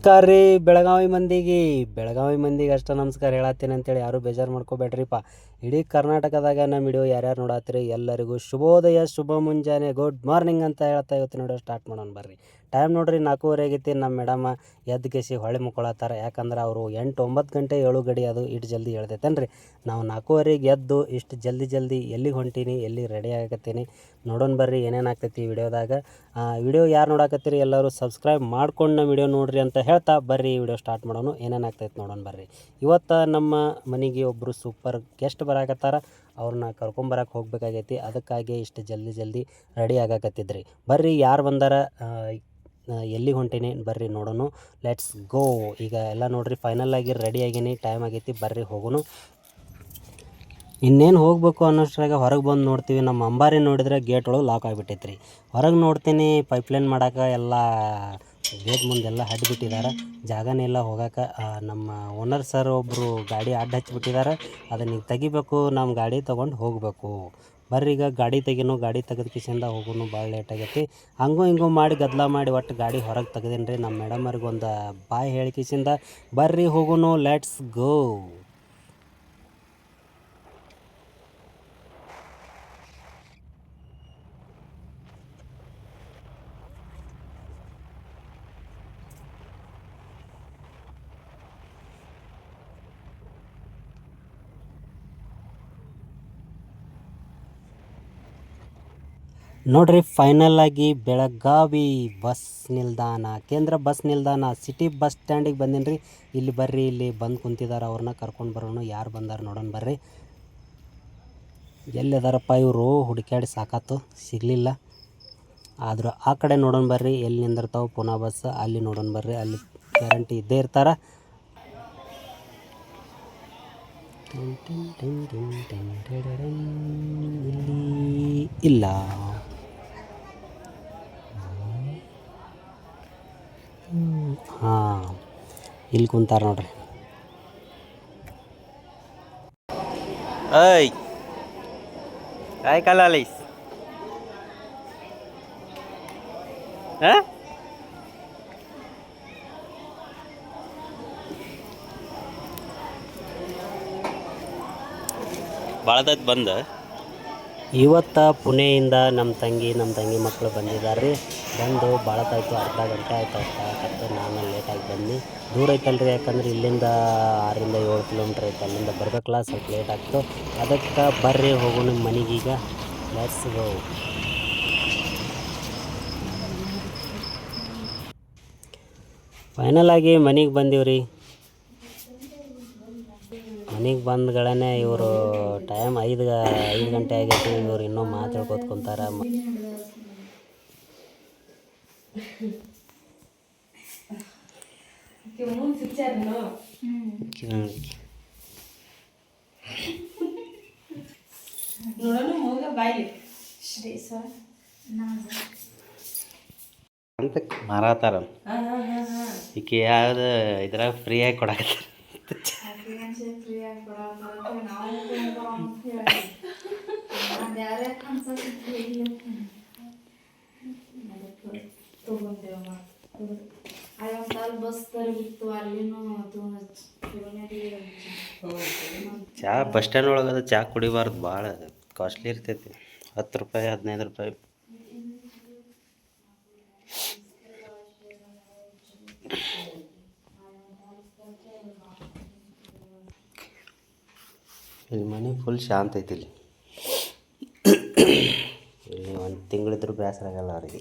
ನಮಸ್ಕಾರ ರೀ ಬೆಳಗಾವಿ ಮಂದಿಗೆ. ಬೆಳಗಾವಿ ಮಂದಿಗೆ ಅಷ್ಟೇ ನಮಸ್ಕಾರ ಹೇಳತ್ತೀನಿ ಅಂತೇಳಿ ಯಾರು ಬೇಜಾರು ಮಾಡ್ಕೋಬೇಡ್ರಿಪ್ಪ. ಇಡೀ ಕರ್ನಾಟಕದಾಗ ನಮ್ಮ ವಿಡಿಯೋ ಯಾರ್ಯಾರು ನೋಡತ್ತೀರಿ ಎಲ್ಲರಿಗೂ ಶುಭೋದಯ, ಶುಭ ಮುಂಜಾನೆ, ಗುಡ್ ಮಾರ್ನಿಂಗ್ ಅಂತ ಹೇಳ್ತಾ ಇವತ್ತು ನೋಡೋ ಸ್ಟಾರ್ಟ್ ಮಾಡೋಣ ಬರ್ರಿ. ಟೈಮ್ ನೋಡ್ರಿ ನಾಲ್ಕೂವರೆ ಆಗೈತಿ, ನಮ್ಮ ಮೇಡಮ ಎದ್ದು ಕೆಸಿ ಹೊಳೆ ಮುಕ್ಕೊಳತ್ತಾರ. ಯಾಕಂದ್ರೆ ಅವರು ಎಂಟು ಒಂಬತ್ತು ಗಂಟೆ ಏಳು ಗಡಿ ಅದು ಇಷ್ಟು ಜಲ್ದಿ ಹೇಳ್ತೈತೆನ್ರಿ ನಾವು ನಾಲ್ಕೂವರೆಗೆ ಎದ್ದು ಇಷ್ಟು ಜಲ್ದಿ ಜಲ್ದಿ ಎಲ್ಲಿಗೆ ಹೊಂಟೀನಿ, ಎಲ್ಲಿ ರೆಡಿ ಆಗತ್ತೀನಿ ನೋಡೋಣ ಬರ್ರಿ ಏನೇನು ಆಗ್ತೈತಿ ವಿಡಿಯೋದಾಗ. ವಿಡಿಯೋ ಯಾರು ನೋಡಾಕತ್ತೀರಿ ಎಲ್ಲರೂ ಸಬ್ಸ್ಕ್ರೈಬ್ ಮಾಡ್ಕೊಂಡು ನಮ್ಮ ವಿಡಿಯೋ ನೋಡ್ರಿ ಅಂತ ಹೇಳ್ತಾ ಬರ್ರಿ ವಿಡಿಯೋ ಸ್ಟಾರ್ಟ್ ಮಾಡೋಣ ಏನೇನು ಆಗ್ತೈತೆ ನೋಡೋಣ ಬರ್ರಿ. ಇವತ್ತು ನಮ್ಮ ಮನೆಗೆ ಒಬ್ಬರು ಸೂಪರ್ ಗೆಸ್ಟ್ ಬರಾಕತ್ತಾರ, ಅವ್ರನ್ನ ಕರ್ಕೊಂಬರಕ್ಕೆ ಹೋಗ್ಬೇಕಾಗೈತಿ, ಅದಕ್ಕಾಗಿ ಇಷ್ಟು ಜಲ್ದಿ ಜಲ್ದಿ ರೆಡಿ ಆಗಾಕತ್ತಿದ್ರಿ. ಬರ್ರಿ, ಯಾರು ಬಂದಾರ ಎಲ್ಲಿ ಹೊಂಟೀನಿ, ಬರ್ರಿ ನೋಡೋಣ ಲೆಟ್ಸ್ ಗೋ ಈಗ ಎಲ್ಲ ನೋಡ್ರಿ ಫೈನಲ್ ಆಗಿ ರೆಡಿ ಆಗೀನಿ ಟೈಮ್ ಆಗೈತಿ, ಬರ್ರಿ ಹೋಗೋಣ ಇನ್ನೇನು ಹೋಗಬೇಕು ಅನ್ನೋಷ್ಟ್ರಾಗ ಹೊರಗೆ ಬಂದು ನೋಡ್ತೀವಿ, ನಮ್ಮ ಅಂಬಾರಿ ನೋಡಿದ್ರೆ ಗೇಟ್ ಒಳಗೆ ಲಾಕ್ ಆಗಿಬಿಟ್ಟೈತ್ರಿ. ಹೊರಗೆ ನೋಡ್ತೀನಿ ಪೈಪ್ಲೈನ್ ಮಾಡೋಕೆ ಎಲ್ಲ ಗೇಟ್ ಮುಂದೆಲ್ಲ ಬಿಟ್ಟಿದ್ದಾರೆ ಜಾಗನೇ ಇಲ್ಲ ಹೋಗಕ್ಕೆ ನಮ್ಮ ಓನರ್ ಸರ್ ಒಬ್ಬರು ಗಾಡಿ ಅಡ್ಡ ಹಚ್ಚಿಬಿಟ್ಟಿದ್ದಾರೆ ಅದನ್ನ ಈಗ ತೆಗಿಬೇಕು ನಮ್ಮ ಗಾಡಿ ತೊಗೊಂಡು ಹೋಗಬೇಕು. ಬರ್ರಿ ಈಗ ಗಾಡಿ ತೆಗಿನು, ಗಾಡಿ ತೆಗೆದ ಕಿಸಿಂದ ಹೋಗೋನು ಭಾಳ ಲೇಟ್ ಆಗೈತಿ. ಹಂಗೂ ಹಿಂಗೂ ಮಾಡಿ ಗದ್ದಲ ಮಾಡಿ ಒಟ್ಟು ಗಾಡಿ ಹೊರಗೆ ತೆಗ್ದೀನಿ ರೀ ನಮ್ಮ ಮೇಡಮರಿಗೆ ಒಂದು ಬಾಯ್ ಹೇಳಿ ಕಿಸಿಂದ ಬರ್ರಿ ಹೋಗೋನು ಲೆಟ್ಸ್ ಗೋ ನೋಡ್ರಿ ಫೈನಲ್ ಆಗಿ ಬೆಳಗಾವಿ ಬಸ್ ನಿಲ್ದಾಣ ಕೇಂದ್ರ ಬಸ್ ನಿಲ್ದಾಣ ಸಿಟಿ ಬಸ್ ಸ್ಟ್ಯಾಂಡಿಗೆ ಬಂದೀನಿ ರೀ ಇಲ್ಲಿ ಬರ್ರಿ ಇಲ್ಲಿ ಬಂದು ಕುಂತಿದ್ದಾರೆ ಅವ್ರನ್ನ ಕರ್ಕೊಂಡು ಬರೋಣ ಯಾರು ಬಂದಾರ ನೋಡೋಣ ಬರ್ರಿ ಎಲ್ಲಿದಾರಪ್ಪ ಇವರು ಹುಡುಕ್ಯಾಡಿ ಸಾಕಾತು ಸಿಗಲಿಲ್ಲ ಆದರೂ ಆ ಕಡೆ ನೋಡೋಣ ಬರ್ರಿ ಎಲ್ಲಿ ನಿಂದಿರ್ತಾವೆ ಪುನಃ ಬಸ್ ಅಲ್ಲಿ ನೋಡೋಣ ಬರ್ರಿ ಅಲ್ಲಿ ಗ್ಯಾರಂಟಿ ಇದ್ದೇ ಇರ್ತಾರ. ಇಲ್ಲಿ ಇಲ್ಲ ಹಾಂ ಇಲ್ಲಿ ಕುಂತಾರೆ ನೋಡ್ರಿ. I calalis Hả? ಭಾಳದತ್ ಬಂದ? ಇವತ್ತು ಪುಣೆಯಿಂದ ನಮ್ಮ ತಂಗಿ ನಮ್ಮ ತಂಗಿ ಮಕ್ಕಳು ಬಂದಿದ್ದಾರೆ ರೀ ಬಂದು ಭಾಳತ್ತಾಯ್ತು ಅರ್ಧ ಗಂಟೆ ಆಯ್ತು ಆಗ್ತಾ ನಾನು ಲೇಟಾಗಿ ಬಂದು ದೂರ ಐತಲ್ರಿ, ಯಾಕಂದ್ರೆ ಇಲ್ಲಿಂದ ಆರರಿಂದ ಏಳು ಕಿಲೋಮೀಟ್ರ್ ಐತೆ. ಅಲ್ಲಿಂದ ಬರ್ಬೇಕಲ್ಲ ಸ್ವಲ್ಪ ಲೇಟ್ ಆಗ್ತು. ಅದಕ್ಕೆ ಬರ್ರಿ, ಹೋಗು ನಿಮ್ಮ ಮನೆಗೀಗ ಲೆಟ್ಸ್ ಗೋ ಫೈನಲ್ ಆಗಿ ಮನೆಗೆ ರೀ ಮನೆಗೆ ಬಂದ್ಗಳೇ ಇವರು ಟೈಮ್ ಐದು ಐದು ಗಂಟೆ ಆಗೈತಿ, ಇವರು ಇನ್ನೂ ಮಾತಾಡ್ಕೋತ ಅಂತ ಮಾರಾತಾರ ಈಕೆ ಯಾವ್ದು ಇದ್ರಾಗ ಫ್ರೀಯಾಗಿ ಕೊಡಕತ್ತಾರ. ಚಾ ಬಸ್ ಸ್ಟ್ಯಾಂಡ್ ಒಳಗೆ ಅದು ಚಾ ಕುಡಿಬಾರ್ದು ಭಾಳ ಕಾಸ್ಟ್ಲಿ ಇರ್ತೈತಿ. ಹತ್ತು ರೂಪಾಯಿ, ಹದಿನೈದು ರೂಪಾಯಿ. ಇಲ್ಲಿ ಮನೆ ಫುಲ್ ಶಾಂತ ಐತಿ ಇಲ್ಲಿ. ಇಲ್ಲಿ ಒಂದು ತಿಂಗಳಿದ್ರು ಬೇಸರ ಆಗಲ್ಲ ಅವ್ರಿಗೆ.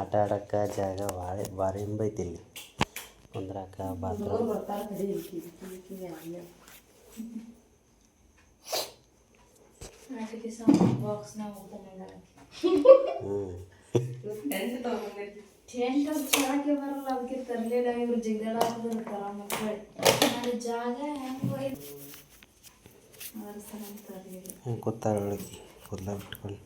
ಆಟ ಆಡೋಕ್ಕೆ ಜಾಗ ಭಾಳ ಭಾರಿ ಇಂಬೈತಿ ಇಲ್ಲಿ. ಕುಂದ್ರಾಕ, ಬಾತ್ರೂಮ್. ಬಾಕ್ಸ್ನಾಗ ಹ್ಞೂ ಟೆಂಟ್ ಅದು ಚಳಕ್ಕೆ ಬರಲ್ಲ ಅದಕ್ಕೆ ತರಲಿಲ್ಲ ಇವ್ರು ಜಿಗದಾಡ ಹಾಕಿರ್ತಾರ ಮಕ್ಕಳು ಜಾಗ ಹೆಂಗೆ ಹೋಯ್ತು ಅದ್ರ ಬಿಟ್ಕೊಂಡು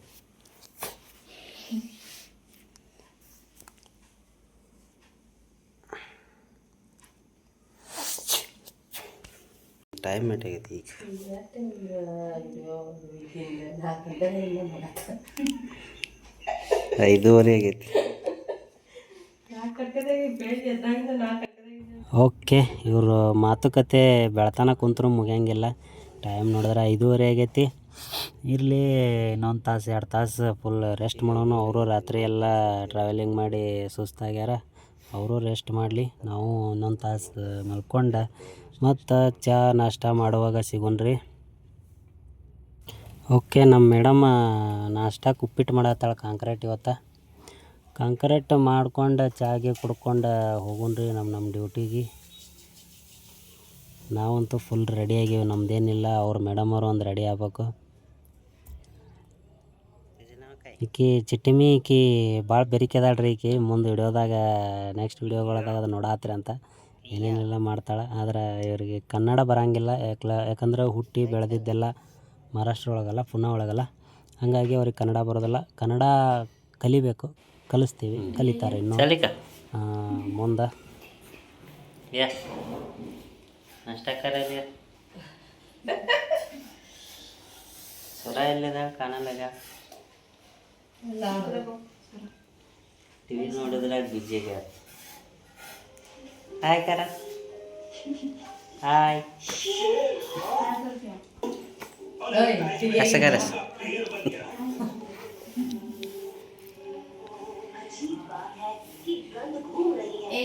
ಟೈಮ್ ಏಟಾಗೈತಿ ಈಗ. ಐದೂವರೆ ಆಗೈತಿ. ಓಕೆ ಇವರು ಮಾತುಕತೆ ಬೆಳ್ತಾನ ಕುಂತರು ಮುಗಿಯಂಗಿಲ್ಲ. ಟೈಮ್ ನೋಡಿದ್ರೆ ಐದೂವರೆ ಆಗೈತಿ. ಇರಲಿ ಇನ್ನೊಂದು ತಾಸು ಎರಡು ತಾಸು ಫುಲ್ ರೆಸ್ಟ್ ಮಾಡೋಣ ಅವರು ರಾತ್ರಿ ಎಲ್ಲ ಟ್ರಾವೆಲಿಂಗ್ ಮಾಡಿ ಸುಸ್ತಾಗ್ಯಾರ. ಅವರು ರೆಸ್ಟ್ ಮಾಡಲಿ, ನಾವು ಒಂದೊಂದು ತಾಸು ಮಲ್ಕೊಂಡು ಮತ್ತು ಚಹಾ ನಾಷ್ಟ ಮಾಡುವಾಗ ಸಿಗೋಣ್ರಿ. ಓಕೆ ನಮ್ಮ ಮೇಡಮ್ ನಾಷ್ಟಕ್ಕೆ ಉಪ್ಪಿಟ್ಟು ಮಾಡತ್ತಾಳೆ ಕಾಂಕ್ರೀಟ್ ಇವತ್ತು. ಕಾಂಕ್ರೀಟ್ ಮಾಡ್ಕೊಂಡು ಚಾಗೆ ಕುಡ್ಕೊಂಡು ಹೋಗೋಣ್ರಿ ನಮ್ಮ ನಮ್ಮ ಡ್ಯೂಟಿಗೆ ನಾವಂತೂ ಫುಲ್ ರೆಡಿ ಆಗೀವಿ, ನಮ್ದೇನಿಲ್ಲ, ಅವ್ರ ಮೇಡಮ್ ಅವರು ಒಂದು ರೆಡಿ ಆಗ್ಬೇಕು. ಈಕಿ ಚಿಟ್ಟಿಮಿ ಈಕಿ ಭಾಳ ಬೆರಿಕೆ ರೀ ಈಕಿ. ಮುಂದೆ ವಿಡಿಯೋದಾಗ ನೆಕ್ಸ್ಟ್ ವಿಡಿಯೋಗಳದಾಗ ಅದು ನೋಡಾತ್ರಿ ಅಂತ. ಏನೇನೆಲ್ಲ ಮಾಡ್ತಾಳೆ. ಆದ್ರೆ ಇವರಿಗೆ ಕನ್ನಡ ಬರಂಗಿಲ್ಲ. ಯಾಕ್ಲ ಯಾಕಂದ್ರೆ ಹುಟ್ಟಿ ಬೆಳೆದಿದ್ದೆಲ್ಲ ಮಹಾರಾಷ್ಟ್ರ ಒಳಗಲ್ಲ ಪುಣೆ ಒಳಗಲ್ಲ. ಹಾಗಾಗಿ ಅವ್ರಿಗೆ ಕನ್ನಡ ಬರೋದಿಲ್ಲ. ಕನ್ನಡ ಕಲಿಬೇಕು. ಕಲಿಸ್ತೀವಿ. ಕಲಿತಾರೆ ಇನ್ನು. ಮುಂದೆ. ಸುರ ಎಲ್ಲಿದೆ ಕಾಣಲ್ಲ ಟಿವಿ ನೋಡಿದ್ರೆ ಬಿಜಿ ಆಗ್ಯಾರ ಹಾಯ್ ಕರ ಹಾಯ್ ಕಸ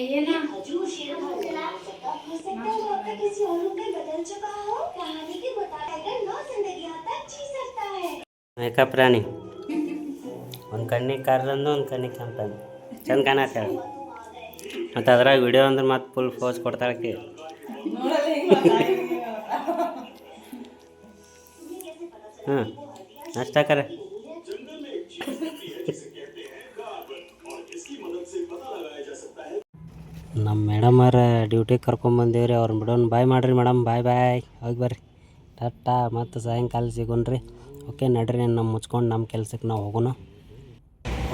ಏನ ಮೇಕಪ್ ರಾಣಿ ಒಂದು ಕಣ್ಣಿಗೆ ಕರ್ರಂದು ಒಂದು ಕಣ್ಣಿಗೆ ಕೆಂಪಂದು. ಚಂದ ಕಾಣತ್ತಾಳೆ ಮತ್ತು ಅದ್ರಾಗ ವಿಡಿಯೋ ಅಂದ್ರೆ ಮತ್ತೆ ಫುಲ್ ಫೋಸ್ ಕೊಡ್ತಾಳಕ್ಕೆ ಹ್ಞೂ ಅಷ್ಟಾಕರೆ ಕರ ನಮ್ಮ ಮೇಡಮರ ಡ್ಯೂಟಿಗೆ ಕರ್ಕೊಂಬಂದೇವ್ರಿ ಅವ್ರನ್ನ ಬಿಡೋಣ ಬಾಯ್ ಮಾಡಿರಿ ಮೇಡಮ್ ಬಾಯ್ ಬಾಯ್ ಹೋಗಿ ಬರ್ರಿ. ಟಟ್ಟ ಮತ್ತು ಸಾಯಂಕಾಲ ಸಿಗೋಣ್ರಿ. ಓಕೆ ನಡ್ರಿ ನಮ್ಮ ಮುಚ್ಕೊಂಡು ನಮ್ಮ ಕೆಲ್ಸಕ್ಕೆ ನಾವು ಹೋಗೋಣ.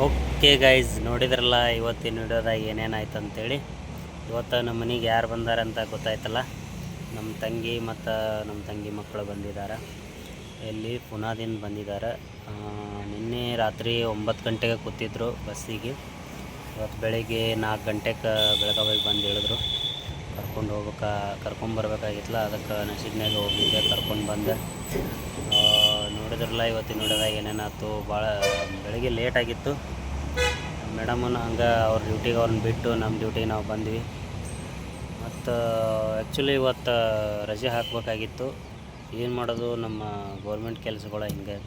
ಓಕೆ ಗೈಸ್ ನೋಡಿದ್ರಲ್ಲ, ಇವತ್ತಿನ ವಿಡಿಯೋದಾಗ ಏನೇನಾಯ್ತು ಅಂತೇಳಿ ಇವತ್ತು ನಮ್ಮ ಮನೆಗೆ ಯಾರು ಬಂದಾರಂತ ಗೊತ್ತಾಯ್ತಲ್ಲ. ನಮ್ಮ ತಂಗಿ ಮತ್ತು ನಮ್ಮ ತಂಗಿ ಮಕ್ಕಳು ಬಂದಿದ್ದಾರೆ ಇಲ್ಲಿ ಪುನಾದಿಂದ ಬಂದಿದ್ದಾರೆ ನಿನ್ನೆ ರಾತ್ರಿ ಒಂಬತ್ತು ಗಂಟೆಗೆ ಕೂತಿದ್ರು ಬಸ್ಸಿಗೆ. ಇವತ್ತು ಬೆಳಿಗ್ಗೆ ನಾಲ್ಕು ಗಂಟೆಗೆ ಬೆಳಗಾವಿಗೆ ಬಂದು ಹೇಳಿದ್ರು. ಕರ್ಕೊಂಡು ಹೋಗ್ಬೇಕಾ, ಕರ್ಕೊಂಬರ್ಬೇಕಾಗಿತ್ತಲ್ಲ, ಅದಕ್ಕೆ ನಶೀಬ್ನಾಗ ಹೋಗಿದ್ದೆ, ಕರ್ಕೊಂಡು ಬಂದೆ. ನೋಡಿದ್ರಲ್ಲ, ಇವತ್ತಿನ ನೋಡಿದಾಗ ಏನೇನಾಯ್ತು ಭಾಳ ಬೆಳಗ್ಗೆ ಲೇಟ್ ಆಗಿತ್ತು. ಮೇಡಮನ್ನು ಹಂಗೆ ಅವ್ರ ಡ್ಯೂಟಿಗೆ ಅವ್ರನ್ನ ಬಿಟ್ಟು ನಮ್ಮ ಡ್ಯೂಟಿಗೆ ನಾವು ಬಂದ್ವಿ. ಮತ್ತು ಆ್ಯಕ್ಚುಲಿ ಇವತ್ತು, ರಜೆ ಹಾಕಬೇಕಾಗಿತ್ತು. ಏನು ಮಾಡೋದು, ನಮ್ಮ ಗೌರ್ಮೆಂಟ್ ಕೆಲಸಗಳು ಹಿಂಗೆ.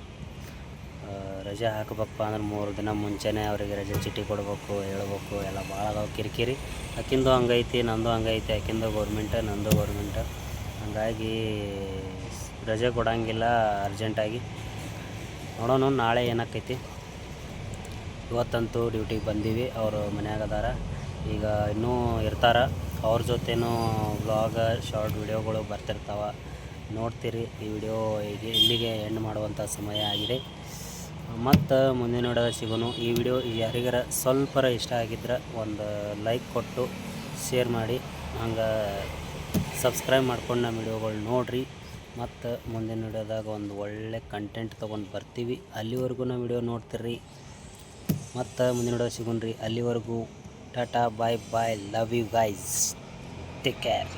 ರಜೆ ಹಾಕಬೇಕಪ್ಪ ಅಂದ್ರೆ ಮೂರು ದಿನ ಮುಂಚೆನೇ ಅವರಿಗೆ ರಜೆ ಚೀಟಿ ಕೊಡಬೇಕು, ಹೇಳಬೇಕು, ಎಲ್ಲ ಭಾಳ ಅದಾವೆ ಕಿರಿಕಿರಿ. ಆಕಿಂದು ಹಂಗೈತಿ, ನಂದು ಹಂಗೈತಿ ಆಕಿಂದು ಗೌರ್ಮೆಂಟ ನಂದು ಗೌರ್ಮೆಂಟ ಹಂಗಾಗಿ ರಜೆ ಕೊಡೋಂಗಿಲ್ಲ ಅರ್ಜೆಂಟಾಗಿ. ನೋಡೋಣ, ನಾಳೆ ಏನಾಕೈತಿ ಇವತ್ತಂತೂ ಡ್ಯೂಟಿಗೆ ಬಂದೀವಿ, ಅವರು ಮನ್ಯಾಗ ಅದಾರ. ಈಗ ಇನ್ನೂ ಇರ್ತಾರ. ಅವ್ರ ಜೊತೆನೂ ವ್ಲಾಗ್, ಶಾರ್ಟ್ ವಿಡಿಯೋಗಳು ಬರ್ತಿರ್ತಾವೆ. ನೋಡ್ತೀರಿ, ಈ ವಿಡಿಯೋ ಈಗ ಇಲ್ಲಿಗೆ ಎಂಡ್ ಮಾಡುವಂಥ ಸಮಯ ಆಗಿದೆ. ಮತ್ತು ಮುಂದಿನ ವಿಡಿಯೋದಾಗ ಸಿಗೋನು ಈ ವಿಡಿಯೋ ಯಾರಿಗಾರ ಸ್ವಲ್ಪರ ಇಷ್ಟ ಆಗಿದ್ರೆ ಒಂದು ಲೈಕ್ ಕೊಟ್ಟು, ಶೇರ್ ಮಾಡಿ. ಹಂಗೆ ಸಬ್ಸ್ಕ್ರೈಬ್ ಮಾಡ್ಕೊಂಡು ನಮ್ಮ ವಿಡಿಯೋಗಳು ನೋಡಿರಿ. ಮತ್ತು ಮುಂದಿನ ವಿಡಿಯೋದಾಗ ಒಂದು ಒಳ್ಳೆ ಕಂಟೆಂಟ್ ತೊಗೊಂಡು ಬರ್ತೀವಿ. ಅಲ್ಲಿವರೆಗೂ ನಾವು ವಿಡಿಯೋ ನೋಡ್ತೀರಿ ಮತ್ತು ಮುಂದಿನ ವಿಡಿಯೋ ಸಿಗೋಣ್ರಿ. ಅಲ್ಲಿವರೆಗೂ tata bye bye love you guys take care